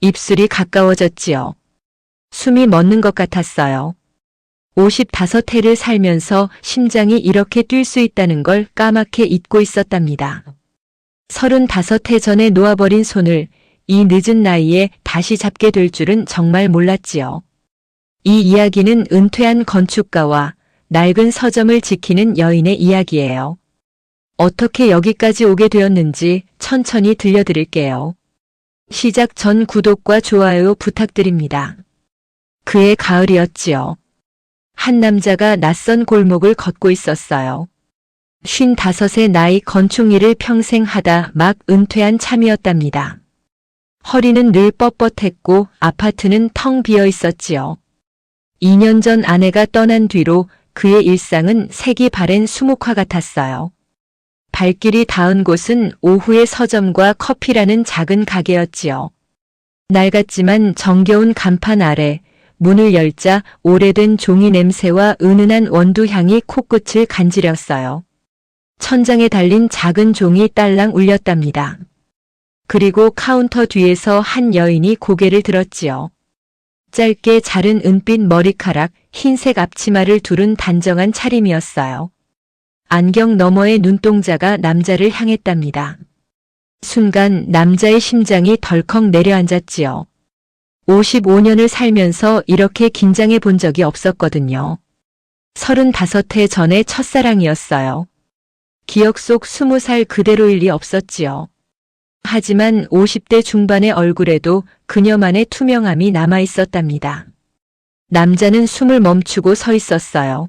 입술이 가까워졌지요. 숨이 멎는 것 같았어요. 55해를 살면서 심장이 이렇게 뛸 수 있다는 걸 까맣게 잊고 있었답니다. 35해 전에 놓아버린 손을 이 늦은 나이에 다시 잡게 될 줄은 정말 몰랐지요. 이 이야기는 은퇴한 건축가와 낡은 서점을 지키는 여인의 이야기예요. 어떻게 여기까지 오게 되었는지 천천히 들려드릴게요. 시작 전 구독과 좋아요 부탁드립니다. 그의 가을이었지요. 한 남자가 낯선 골목을 걷고 있었어요. 55의 나이 건축 일을 평생 하다 막 은퇴한 참이었답니다. 허리는 늘 뻣뻣했고 아파트는 텅 비어 있었지요. 2년 전 아내가 떠난 뒤로 그의 일상은 색이 바랜 수묵화 같았어요. 발길이 닿은 곳은 오후의 서점과 커피라는 작은 가게였지요. 낡았지만 정겨운 간판 아래 문을 열자 오래된 종이 냄새와 은은한 원두 향이 코끝을 간지렸어요. 천장에 달린 작은 종이 딸랑 울렸답니다. 그리고 카운터 뒤에서 한 여인이 고개를 들었지요. 짧게 자른 은빛 머리카락, 흰색 앞치마를 두른 단정한 차림이었어요. 안경 너머의 눈동자가 남자를 향했답니다. 순간 남자의 심장이 덜컥 내려앉았지요. 55년을 살면서 이렇게 긴장해 본 적이 없었거든요. 35해 전의 첫사랑이었어요. 기억 속 20살 그대로일 리 없었지요. 하지만 50대 중반의 얼굴에도 그녀만의 투명함이 남아 있었답니다. 남자는 숨을 멈추고 서 있었어요.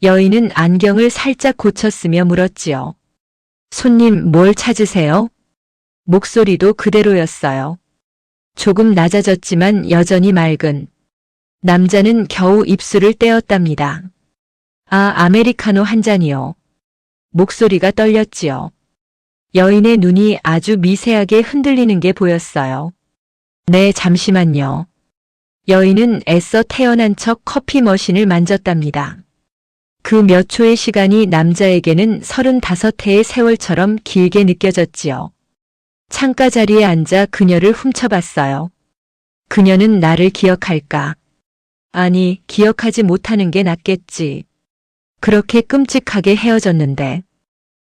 여인은 안경을 살짝 고쳤으며 물었지요. 손님 뭘 찾으세요? 목소리도 그대로였어요. 조금 낮아졌지만 여전히 맑은. 남자는 겨우 입술을 떼었답니다. 아, 아메리카노 한 잔이요. 목소리가 떨렸지요. 여인의 눈이 아주 미세하게 흔들리는 게 보였어요. 네, 잠시만요. 여인은 애써 태어난 척 커피 머신을 만졌답니다. 그 몇 초의 시간이 남자에게는 35해의 세월처럼 길게 느껴졌지요. 창가 자리에 앉아 그녀를 훔쳐봤어요. 그녀는 나를 기억할까? 아니, 기억하지 못하는 게 낫겠지. 그렇게 끔찍하게 헤어졌는데.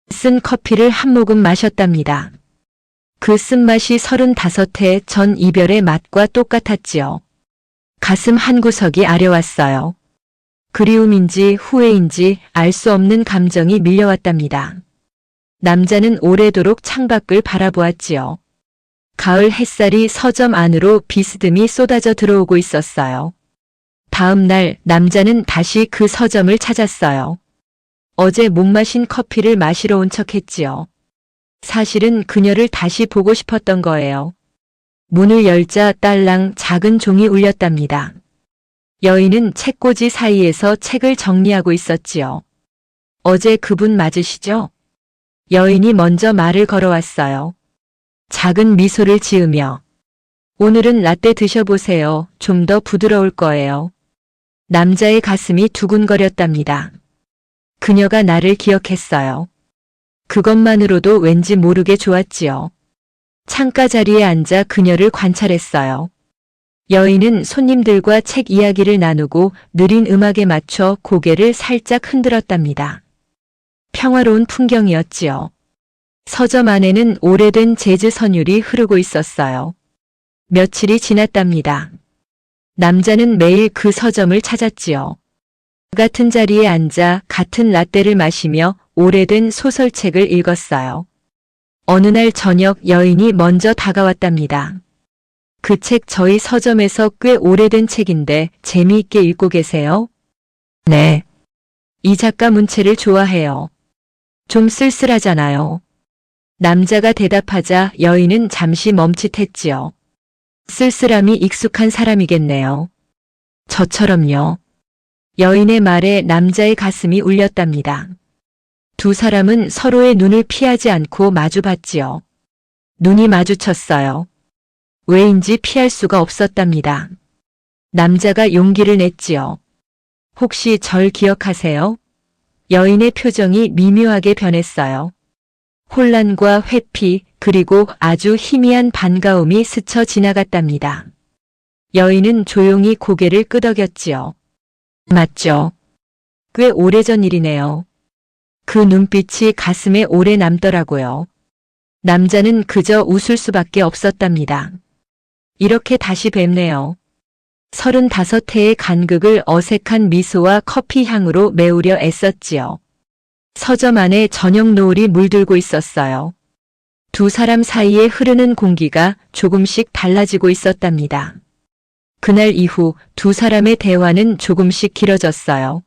쓴 커피를 한 모금 마셨답니다. 그 쓴맛이 35해 전 이별의 맛과 똑같았지요. 가슴 한 구석이 아려왔어요. 그리움인지 후회인지 알 수 없는 감정이 밀려왔답니다. 남자는 오래도록 창밖을 바라보았지요. 가을 햇살이 서점 안으로 비스듬히 쏟아져 들어오고 있었어요. 다음 날 남자는 다시 그 서점을 찾았어요. 어제 못 마신 커피를 마시러 온 척 했지요. 사실은 그녀를 다시 보고 싶었던 거예요. 문을 열자 딸랑 작은 종이 울렸답니다. 여인은 책꽂이 사이에서 책을 정리하고 있었지요. 어제 그분 맞으시죠? 여인이 먼저 말을 걸어왔어요. 작은 미소를 지으며 오늘은 라떼 드셔보세요. 좀 더 부드러울 거예요. 남자의 가슴이 두근거렸답니다. 그녀가 나를 기억했어요. 그것만으로도 왠지 모르게 좋았지요. 창가 자리에 앉아 그녀를 관찰했어요. 여인은 손님들과 책 이야기를 나누고 느린 음악에 맞춰 고개를 살짝 흔들었답니다. 평화로운 풍경이었지요. 서점 안에는 오래된 재즈 선율이 흐르고 있었어요. 며칠이 지났답니다. 남자는 매일 그 서점을 찾았지요. 같은 자리에 앉아 같은 라떼를 마시며 오래된 소설책을 읽었어요. 어느 날 저녁 여인이 먼저 다가왔답니다. 그 책 저희 서점에서 꽤 오래된 책인데 재미있게 읽고 계세요? 네. 이 작가 문체를 좋아해요. 좀 쓸쓸하잖아요. 남자가 대답하자 여인은 잠시 멈칫했지요. 쓸쓸함이 익숙한 사람이겠네요. 저처럼요. 여인의 말에 남자의 가슴이 울렸답니다. 두 사람은 서로의 눈을 피하지 않고 마주봤지요. 눈이 마주쳤어요. 왜인지 피할 수가 없었답니다. 남자가 용기를 냈지요. 혹시 절 기억하세요? 여인의 표정이 미묘하게 변했어요. 혼란과 회피, 그리고 아주 희미한 반가움이 스쳐 지나갔답니다. 여인은 조용히 고개를 끄덕였지요. 맞죠. 꽤 오래전 일이네요. 그 눈빛이 가슴에 오래 남더라고요. 남자는 그저 웃을 수밖에 없었답니다. 이렇게 다시 뵙네요. 서른다섯 해의 간극을 어색한 미소와 커피 향으로 메우려 애썼지요. 서점 안에 저녁 노을이 물들고 있었어요. 두 사람 사이에 흐르는 공기가 조금씩 달라지고 있었답니다. 그날 이후 두 사람의 대화는 조금씩 길어졌어요.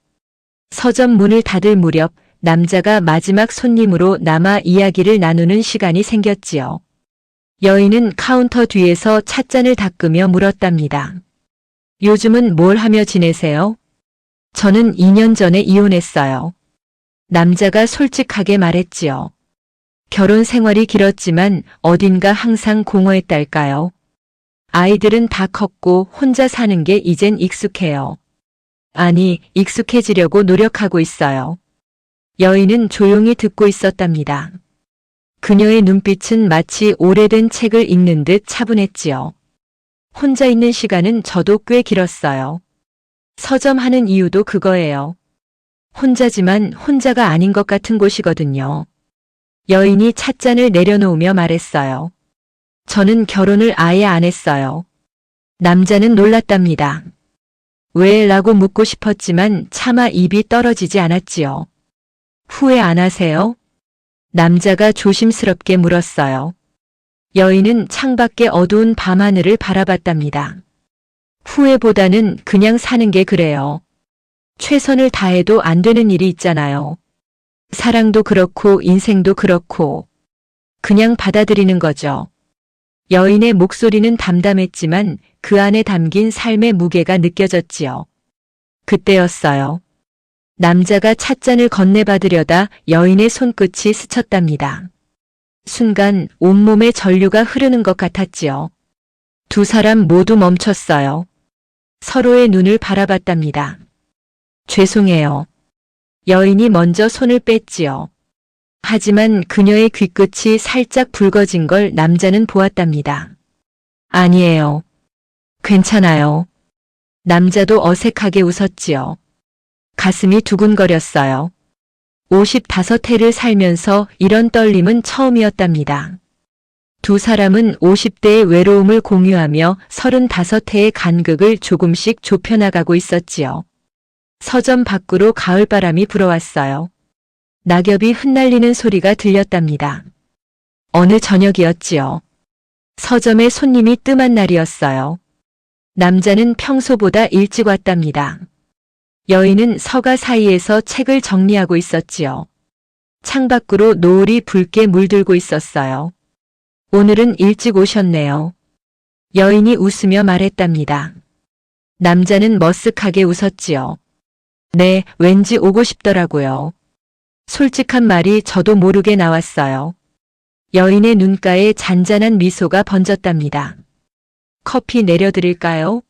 서점 문을 닫을 무렵 남자가 마지막 손님으로 남아 이야기를 나누는 시간이 생겼지요. 여인은 카운터 뒤에서 찻잔을 닦으며 물었답니다. 요즘은 뭘 하며 지내세요? 저는 2년 전에 이혼했어요. 남자가 솔직하게 말했지요. 결혼 생활이 길었지만 어딘가 항상 공허했달까요? 아이들은 다 컸고 혼자 사는 게 이젠 익숙해요. 아니, 익숙해지려고 노력하고 있어요. 여인은 조용히 듣고 있었답니다. 그녀의 눈빛은 마치 오래된 책을 읽는 듯 차분했지요. 혼자 있는 시간은 저도 꽤 길었어요. 서점 하는 이유도 그거예요. 혼자지만 혼자가 아닌 것 같은 곳이거든요. 여인이 찻잔을 내려놓으며 말했어요. 저는 결혼을 아예 안 했어요. 남자는 놀랐답니다. 왜? 라고 묻고 싶었지만 차마 입이 떨어지지 않았지요. 후회 안 하세요? 남자가 조심스럽게 물었어요. 여인은 창밖의 어두운 밤하늘을 바라봤답니다. 후회보다는 그냥 사는 게 그래요. 최선을 다해도 안 되는 일이 있잖아요. 사랑도 그렇고 인생도 그렇고 그냥 받아들이는 거죠. 여인의 목소리는 담담했지만 그 안에 담긴 삶의 무게가 느껴졌지요. 그때였어요. 남자가 찻잔을 건네받으려다 여인의 손끝이 스쳤답니다. 순간 온몸에 전류가 흐르는 것 같았지요. 두 사람 모두 멈췄어요. 서로의 눈을 바라봤답니다. 죄송해요. 여인이 먼저 손을 뺐지요. 하지만 그녀의 귀끝이 살짝 붉어진 걸 남자는 보았답니다. 아니에요. 괜찮아요. 남자도 어색하게 웃었지요. 가슴이 두근거렸어요. 55해를 살면서 이런 떨림은 처음이었답니다. 두 사람은 50대의 외로움을 공유하며 35해의 간극을 조금씩 좁혀나가고 있었지요. 서점 밖으로 가을바람이 불어왔어요. 낙엽이 흩날리는 소리가 들렸답니다. 어느 저녁이었지요. 서점에 손님이 뜸한 날이었어요. 남자는 평소보다 일찍 왔답니다. 여인은 서가 사이에서 책을 정리하고 있었지요. 창밖으로 노을이 붉게 물들고 있었어요. 오늘은 일찍 오셨네요. 여인이 웃으며 말했답니다. 남자는 머쓱하게 웃었지요. 네, 왠지 오고 싶더라고요. 솔직한 말이 저도 모르게 나왔어요. 여인의 눈가에 잔잔한 미소가 번졌답니다. 커피 내려드릴까요?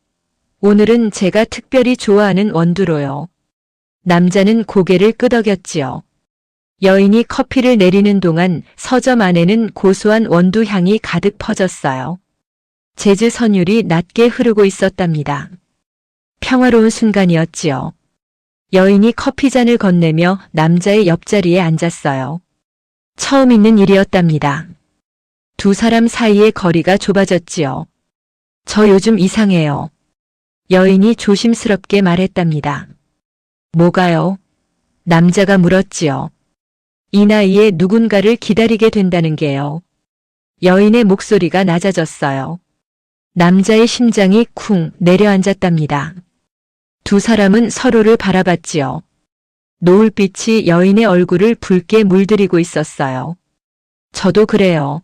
오늘은 제가 특별히 좋아하는 원두로요. 남자는 고개를 끄덕였지요. 여인이 커피를 내리는 동안 서점 안에는 고소한 원두 향이 가득 퍼졌어요. 재즈 선율이 낮게 흐르고 있었답니다. 평화로운 순간이었지요. 여인이 커피잔을 건네며 남자의 옆자리에 앉았어요. 처음 있는 일이었답니다. 두 사람 사이의 거리가 좁아졌지요. 저 요즘 이상해요. 여인이 조심스럽게 말했답니다. 뭐가요? 남자가 물었지요. 이 나이에 누군가를 기다리게 된다는 게요. 여인의 목소리가 낮아졌어요. 남자의 심장이 쿵 내려앉았답니다. 두 사람은 서로를 바라봤지요. 노을빛이 여인의 얼굴을 붉게 물들이고 있었어요. 저도 그래요.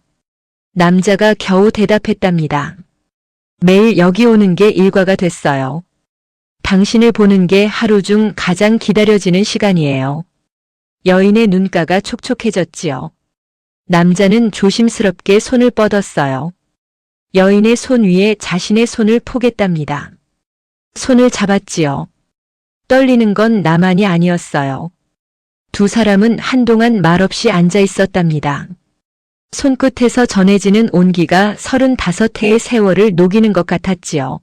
남자가 겨우 대답했답니다. 매일 여기 오는 게 일과가 됐어요. 당신을 보는 게 하루 중 가장 기다려지는 시간이에요. 여인의 눈가가 촉촉해졌지요. 남자는 조심스럽게 손을 뻗었어요. 여인의 손 위에 자신의 손을 포겠답니다. 손을 잡았지요. 떨리는 건 나만이 아니었어요. 두 사람은 한동안 말없이 앉아 있었답니다. 손끝에서 전해지는 온기가 35해의 세월을 녹이는 것 같았지요.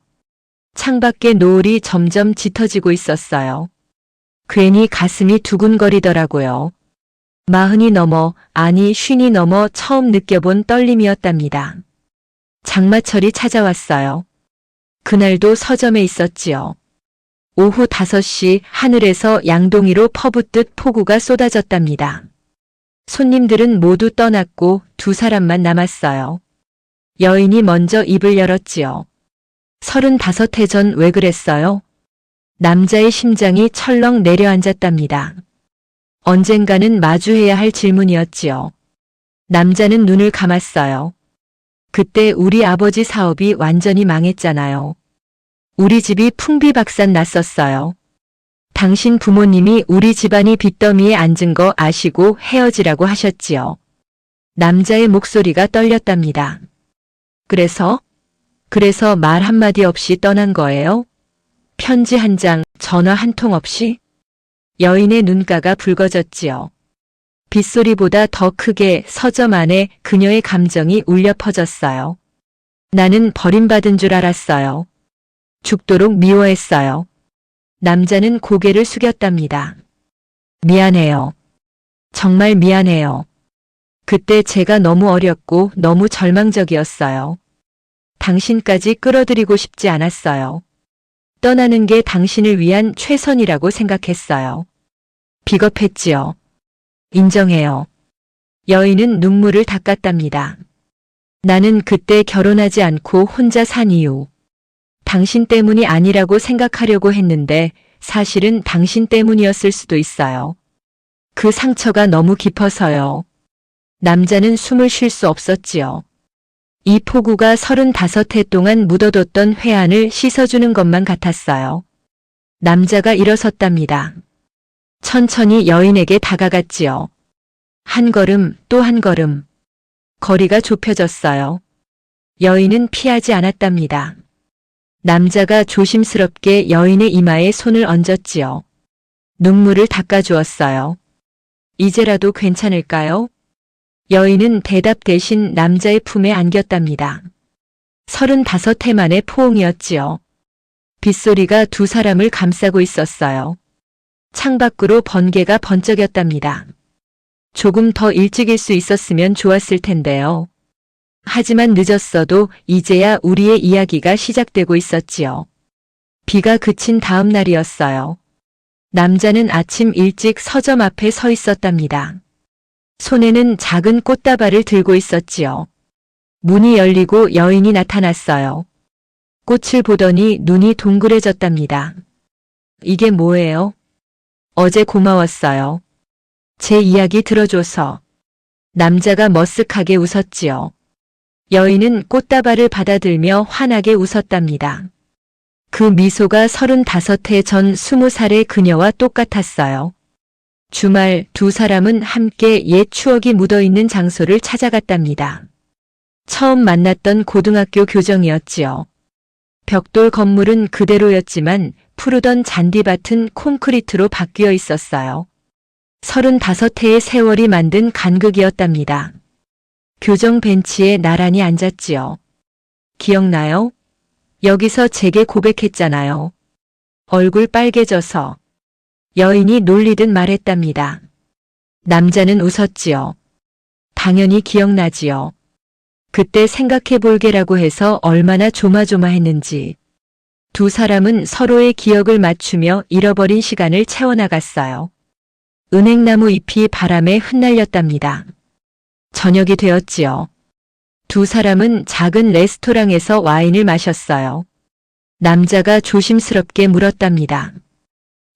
창밖의 노을이 점점 짙어지고 있었어요. 괜히 가슴이 두근거리더라고요. 마흔이 넘어, 아니 쉰이 넘어 처음 느껴본 떨림이었답니다. 장마철이 찾아왔어요. 그날도 서점에 있었지요. 오후 5시 하늘에서 양동이로 퍼붓듯 폭우가 쏟아졌답니다. 손님들은 모두 떠났고 두 사람만 남았어요. 여인이 먼저 입을 열었지요. 서른다섯 해 전 왜 그랬어요? 남자의 심장이 철렁 내려앉았답니다. 언젠가는 마주해야 할 질문이었지요. 남자는 눈을 감았어요. 그때 우리 아버지 사업이 완전히 망했잖아요. 우리 집이 풍비박산 났었어요. 당신 부모님이 우리 집안이 빚더미에 앉은 거 아시고 헤어지라고 하셨지요. 남자의 목소리가 떨렸답니다. 그래서? 그래서 말 한마디 없이 떠난 거예요? 편지 한 장, 전화 한 통 없이? 여인의 눈가가 붉어졌지요. 빗소리보다 더 크게 서점 안에 그녀의 감정이 울려 퍼졌어요. 나는 버림받은 줄 알았어요. 죽도록 미워했어요. 남자는 고개를 숙였답니다. 미안해요. 정말 미안해요. 그때 제가 너무 어렸고 너무 절망적이었어요. 당신까지 끌어들이고 싶지 않았어요. 떠나는 게 당신을 위한 최선이라고 생각했어요. 비겁했지요. 인정해요. 여인은 눈물을 닦았답니다. 나는 그때 결혼하지 않고 혼자 산 이유. 당신 때문이 아니라고 생각하려고 했는데 사실은 당신 때문이었을 수도 있어요. 그 상처가 너무 깊어서요. 남자는 숨을 쉴 수 없었지요. 이 폭우가 35해 동안 묻어뒀던 회한을 씻어주는 것만 같았어요. 남자가 일어섰답니다. 천천히 여인에게 다가갔지요. 한 걸음 또 한 걸음. 거리가 좁혀졌어요. 여인은 피하지 않았답니다. 남자가 조심스럽게 여인의 이마에 손을 얹었지요. 눈물을 닦아주었어요. 이제라도 괜찮을까요? 여인은 대답 대신 남자의 품에 안겼답니다. 서른다섯 해 만의 포옹이었지요. 빗소리가 두 사람을 감싸고 있었어요. 창밖으로 번개가 번쩍였답니다. 조금 더 일찍일 수 있었으면 좋았을 텐데요. 하지만 늦었어도 이제야 우리의 이야기가 시작되고 있었지요. 비가 그친 다음 날이었어요. 남자는 아침 일찍 서점 앞에 서 있었답니다. 손에는 작은 꽃다발을 들고 있었지요. 문이 열리고 여인이 나타났어요. 꽃을 보더니 눈이 동그래졌답니다. 이게 뭐예요? 어제 고마웠어요. 제 이야기 들어줘서. 남자가 머쓱하게 웃었지요. 여인은 꽃다발을 받아들며 환하게 웃었답니다. 그 미소가 35해 전 20살의 그녀와 똑같았어요. 주말 두 사람은 함께 옛 추억이 묻어있는 장소를 찾아갔답니다. 처음 만났던 고등학교 교정이었지요. 벽돌 건물은 그대로였지만 푸르던 잔디밭은 콘크리트로 바뀌어 있었어요. 35해의 세월이 만든 간극이었답니다. 교정 벤치에 나란히 앉았지요. 기억나요? 여기서 제게 고백했잖아요. 얼굴 빨개져서 여인이 놀리듯 말했답니다. 남자는 웃었지요. 당연히 기억나지요. 그때 생각해 볼게라고 해서 얼마나 조마조마했는지. 두 사람은 서로의 기억을 맞추며 잃어버린 시간을 채워나갔어요. 은행나무 잎이 바람에 흩날렸답니다. 저녁이 되었지요. 두 사람은 작은 레스토랑에서 와인을 마셨어요. 남자가 조심스럽게 물었답니다.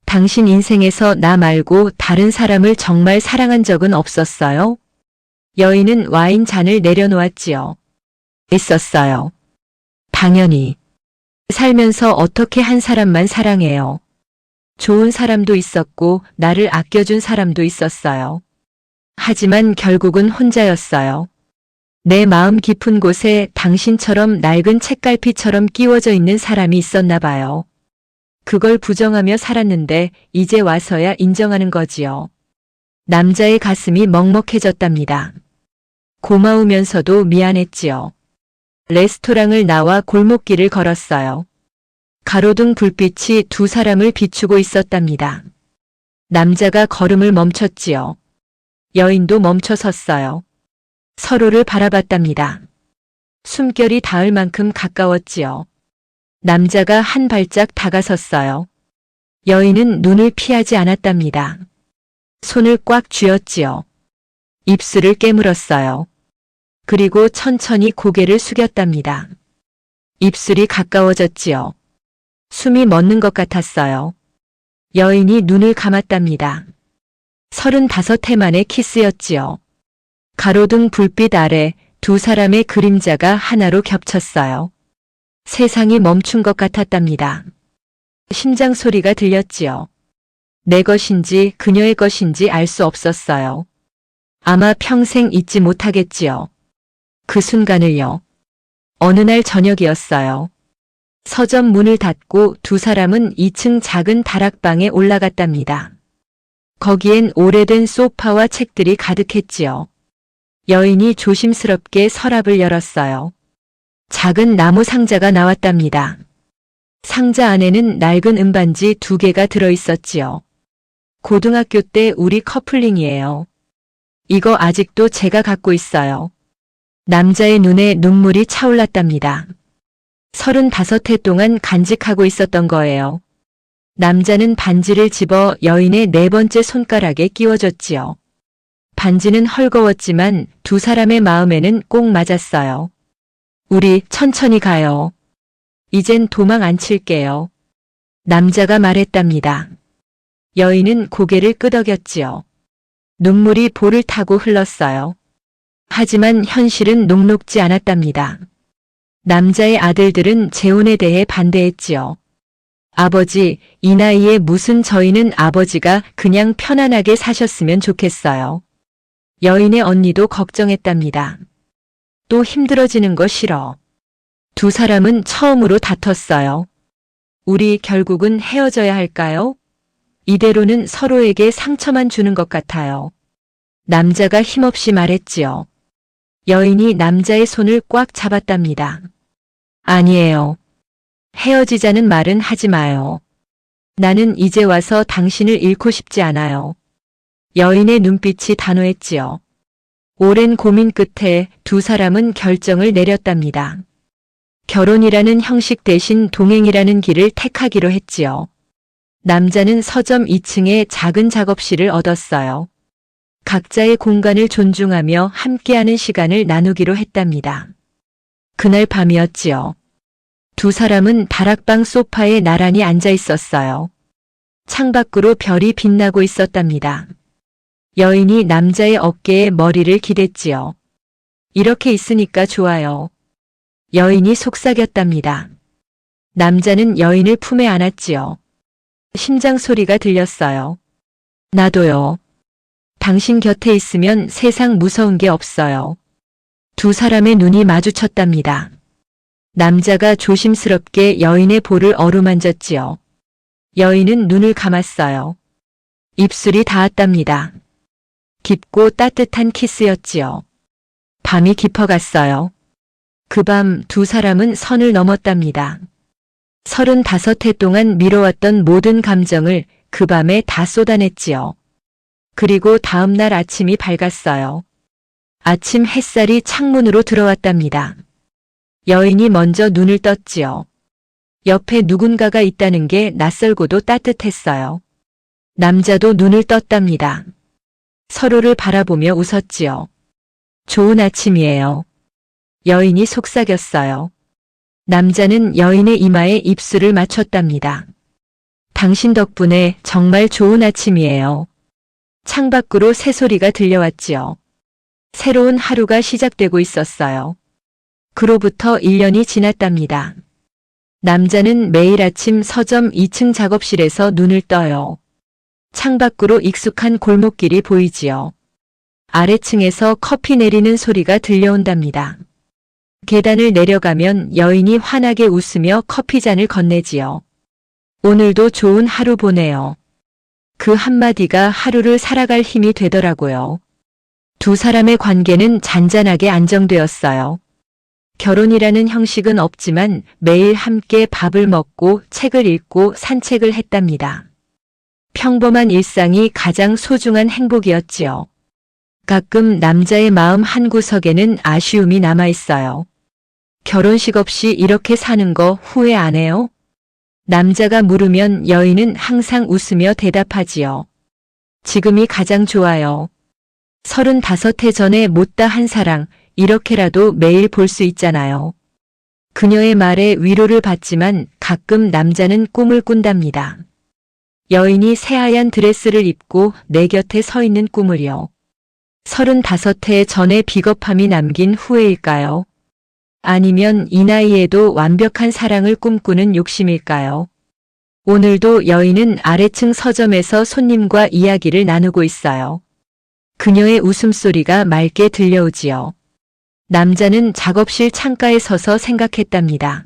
당신 인생에서 나 말고 다른 사람을 정말 사랑한 적은 없었어요? 여인은 와인 잔을 내려놓았지요. 있었어요. 당연히. 살면서 어떻게 한 사람만 사랑해요. 좋은 사람도 있었고 나를 아껴준 사람도 있었어요. 하지만 결국은 혼자였어요. 내 마음 깊은 곳에 당신처럼 낡은 책갈피처럼 끼워져 있는 사람이 있었나 봐요. 그걸 부정하며 살았는데 이제 와서야 인정하는 거지요. 남자의 가슴이 먹먹해졌답니다. 고마우면서도 미안했지요. 레스토랑을 나와 골목길을 걸었어요. 가로등 불빛이 두 사람을 비추고 있었답니다. 남자가 걸음을 멈췄지요. 여인도 멈춰 섰어요. 서로를 바라봤답니다. 숨결이 닿을 만큼 가까웠지요. 남자가 한 발짝 다가섰어요. 여인은 눈을 피하지 않았답니다. 손을 꽉 쥐었지요. 입술을 깨물었어요. 그리고 천천히 고개를 숙였답니다. 입술이 가까워졌지요. 숨이 멎는 것 같았어요. 여인이 눈을 감았답니다. 서른다섯 해 만의 키스였지요. 가로등 불빛 아래 두 사람의 그림자가 하나로 겹쳤어요. 세상이 멈춘 것 같았답니다. 심장 소리가 들렸지요. 내 것인지 그녀의 것인지 알 수 없었어요. 아마 평생 잊지 못하겠지요. 그 순간을요. 어느 날 저녁이었어요. 서점 문을 닫고 두 사람은 2층 작은 다락방에 올라갔답니다. 거기엔 오래된 소파와 책들이 가득했지요. 여인이 조심스럽게 서랍을 열었어요. 작은 나무 상자가 나왔답니다. 상자 안에는 낡은 음반지 두 개가 들어있었지요. 고등학교 때 우리 커플링이에요. 이거 아직도 제가 갖고 있어요. 남자의 눈에 눈물이 차올랐답니다. 서른다섯 해 동안 간직하고 있었던 거예요. 남자는 반지를 집어 여인의 네 번째 손가락에 끼워줬지요. 반지는 헐거웠지만 두 사람의 마음에는 꼭 맞았어요. 우리 천천히 가요. 이젠 도망 안 칠게요. 남자가 말했답니다. 여인은 고개를 끄덕였지요. 눈물이 볼을 타고 흘렀어요. 하지만 현실은 녹록지 않았답니다. 남자의 아들들은 재혼에 대해 반대했지요. 아버지, 이 나이에 무슨 저희는 아버지가 그냥 편안하게 사셨으면 좋겠어요. 여인의 언니도 걱정했답니다. 또 힘들어지는 거 싫어. 두 사람은 처음으로 다퉜어요. 우리 결국은 헤어져야 할까요? 이대로는 서로에게 상처만 주는 것 같아요. 남자가 힘없이 말했지요. 여인이 남자의 손을 꽉 잡았답니다. 아니에요. 헤어지자는 말은 하지 마요. 나는 이제 와서 당신을 잃고 싶지 않아요. 여인의 눈빛이 단호했지요. 오랜 고민 끝에 두 사람은 결정을 내렸답니다. 결혼이라는 형식 대신 동행이라는 길을 택하기로 했지요. 남자는 서점 2층에 작은 작업실을 얻었어요. 각자의 공간을 존중하며 함께하는 시간을 나누기로 했답니다. 그날 밤이었지요. 두 사람은 다락방 소파에 나란히 앉아 있었어요. 창밖으로 별이 빛나고 있었답니다. 여인이 남자의 어깨에 머리를 기댔지요. 이렇게 있으니까 좋아요. 여인이 속삭였답니다. 남자는 여인을 품에 안았지요. 심장 소리가 들렸어요. 나도요. 당신 곁에 있으면 세상 무서운 게 없어요. 두 사람의 눈이 마주쳤답니다. 남자가 조심스럽게 여인의 볼을 어루만졌지요. 여인은 눈을 감았어요. 입술이 닿았답니다. 깊고 따뜻한 키스였지요. 밤이 깊어갔어요. 그 밤 두 사람은 선을 넘었답니다. 서른다섯 해 동안 미뤄왔던 모든 감정을 그 밤에 다 쏟아냈지요. 그리고 다음 날 아침이 밝았어요. 아침 햇살이 창문으로 들어왔답니다. 여인이 먼저 눈을 떴지요. 옆에 누군가가 있다는 게 낯설고도 따뜻했어요. 남자도 눈을 떴답니다. 서로를 바라보며 웃었지요. 좋은 아침이에요. 여인이 속삭였어요. 남자는 여인의 이마에 입술을 맞췄답니다. 당신 덕분에 정말 좋은 아침이에요. 창밖으로 새소리가 들려왔지요. 새로운 하루가 시작되고 있었어요. 그로부터 1년이 지났답니다. 남자는 매일 아침 서점 2층 작업실에서 눈을 떠요. 창밖으로 익숙한 골목길이 보이지요. 아래층에서 커피 내리는 소리가 들려온답니다. 계단을 내려가면 여인이 환하게 웃으며 커피잔을 건네지요. 오늘도 좋은 하루 보내요. 그 한마디가 하루를 살아갈 힘이 되더라고요. 두 사람의 관계는 잔잔하게 안정되었어요. 결혼이라는 형식은 없지만 매일 함께 밥을 먹고 책을 읽고 산책을 했답니다. 평범한 일상이 가장 소중한 행복이었지요. 가끔 남자의 마음 한구석에는 아쉬움이 남아 있어요. 결혼식 없이 이렇게 사는 거 후회 안 해요? 남자가 물으면 여인은 항상 웃으며 대답하지요. 지금이 가장 좋아요. 서른다섯해 전에 못다 한 사랑, 이렇게라도 매일 볼 수 있잖아요. 그녀의 말에 위로를 받지만 가끔 남자는 꿈을 꾼답니다. 여인이 새하얀 드레스를 입고 내 곁에 서 있는 꿈을요. 서른다섯해 전에 비겁함이 남긴 후회일까요? 아니면 이 나이에도 완벽한 사랑을 꿈꾸는 욕심일까요? 오늘도 여인은 아래층 서점에서 손님과 이야기를 나누고 있어요. 그녀의 웃음소리가 맑게 들려오지요. 남자는 작업실 창가에 서서 생각했답니다.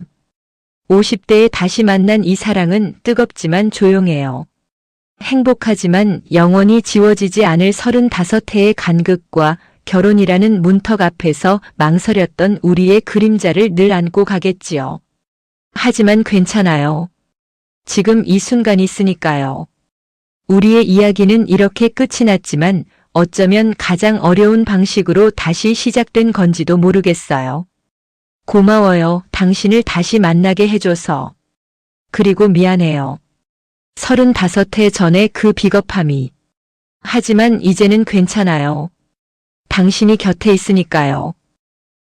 50대에 다시 만난 이 사랑은 뜨겁지만 조용해요. 행복하지만 영원히 지워지지 않을 35해의 간극과 결혼이라는 문턱 앞에서 망설였던 우리의 그림자를 늘 안고 가겠지요. 하지만 괜찮아요. 지금 이 순간이 있으니까요. 우리의 이야기는 이렇게 끝이 났지만 어쩌면 가장 어려운 방식으로 다시 시작된 건지도 모르겠어요. 고마워요. 당신을 다시 만나게 해줘서. 그리고 미안해요. 서른다섯 해 전에 그 비겁함이. 하지만 이제는 괜찮아요. 당신이 곁에 있으니까요.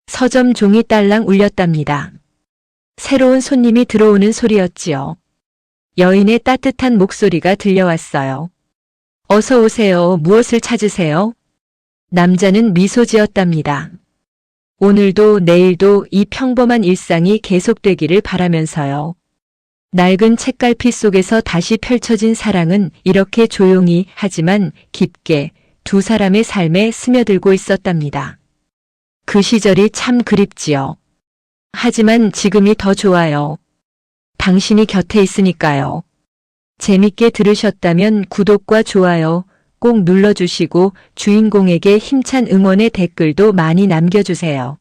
서점 종이 딸랑 울렸답니다. 새로운 손님이 들어오는 소리였지요. 여인의 따뜻한 목소리가 들려왔어요. 어서 오세요. 무엇을 찾으세요? 남자는 미소 지었답니다. 오늘도 내일도 이 평범한 일상이 계속되기를 바라면서요. 낡은 책갈피 속에서 다시 펼쳐진 사랑은 이렇게 조용히 하지만 깊게 두 사람의 삶에 스며들고 있었답니다. 그 시절이 참 그립지요. 하지만 지금이 더 좋아요. 당신이 곁에 있으니까요. 재밌게 들으셨다면 구독과 좋아요 꼭 눌러주시고 주인공에게 힘찬 응원의 댓글도 많이 남겨주세요.